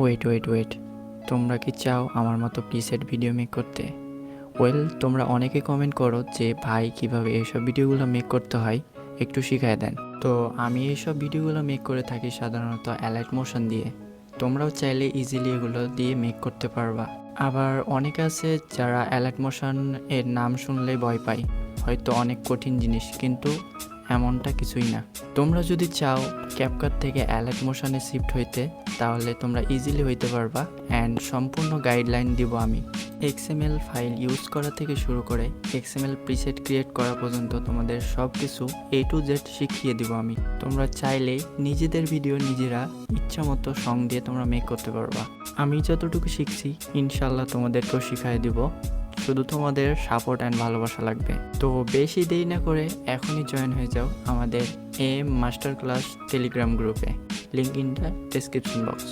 Wait wait wait তোমরা কি চাও আমার মতো প্রিসেট ভিডিও মেক করতে? ওয়েল তোমরা অনেকে কমেন্ট করো যে, ভাই, কীভাবে এইসব ভিডিওগুলো মেক করতে হয়? একটু শিখায় দেন। তো আমি এইসব ভিডিওগুলো মেক করে থাকি সাধারণত অ্যালাইট মোশন দিয়ে। তোমরাও চাইলে ইজিলি এগুলো দিয়ে মেক করতে পারবা। আবার অনেকে আছে যারা অ্যালাইট মোশন এর নাম শুনলে ভয় পায়। হয়তো অনেক কঠিন জিনিস, কিন্তু এমনটা কিছুই না। তোমরা যদি চাও ক্যাপকাট থেকে অ্যালার্ট মোশনে শিফট হইতে, তাহলে তোমরা ইজিলি হইতে পারবা অ্যান্ড সম্পূর্ণ গাইডলাইন দিব আমি। এক্সএমএল ফাইল ইউজ করা থেকে শুরু করে এক্সএমএল প্রিসেট ক্রিয়েট করা পর্যন্ত তোমাদের সব কিছু এ টু জেড শিখিয়ে দিব আমি। তোমরা চাইলে নিজেদের ভিডিও নিজেরা ইচ্ছা মতো সং দিয়ে তোমরা মেক করতে পারবা। আমি যতটুকু শিখছি ইনশাল্লাহ তোমাদেরকেও শিখাই দিব। শুধু তোমাদের সাপোর্ট অ্যান্ড ভালোবাসা লাগবে। তো বেশি দেরি না করে এখনই জয়েন হয়ে যাও আমাদের এম মাস্টার ক্লাস টেলিগ্রাম গ্রুপে link in the description box